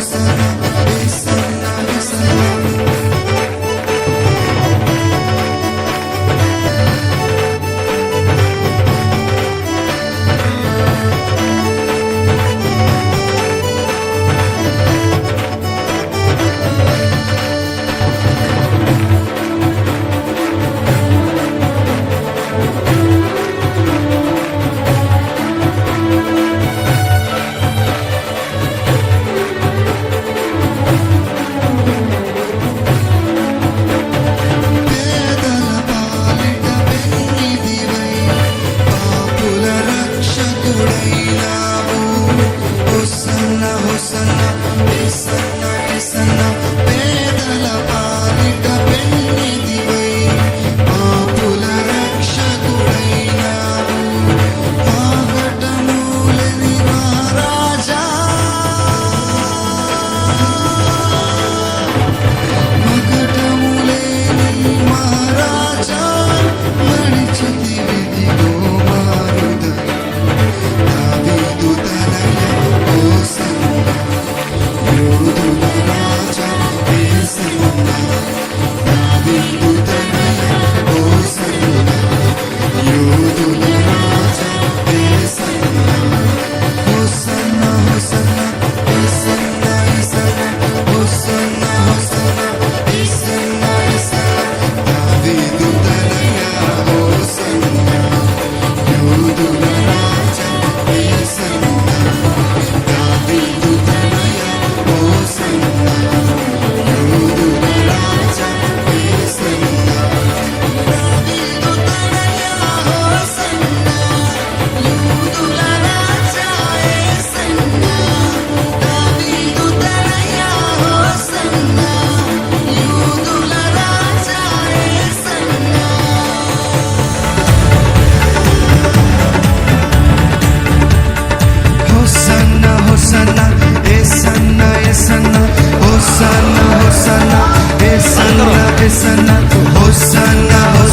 Peace.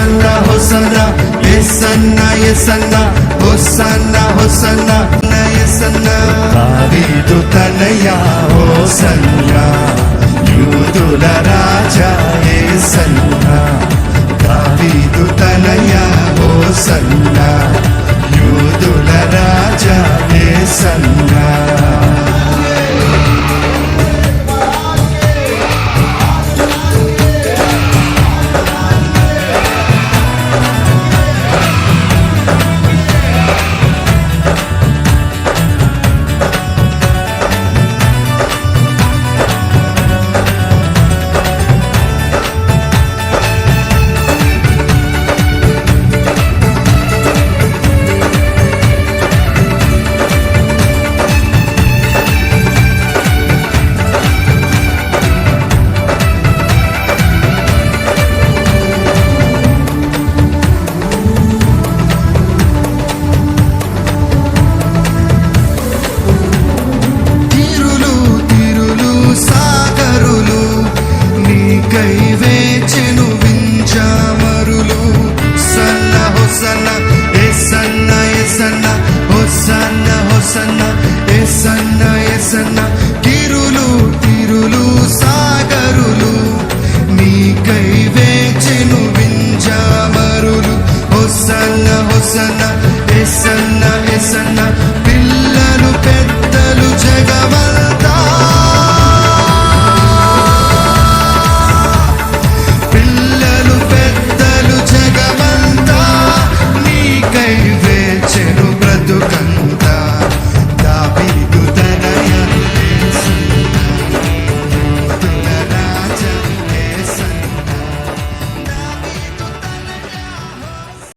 Hosanna హొసన్న ఎసన్న ఎసన్న హొసన్న హొసన్న ఎసన్న. దావీదు తనయ హోసన్న యూదుల రాజా ఏసన్న దావీదు తనయ హోసన్న యూదుల రాజా ఏసన్నా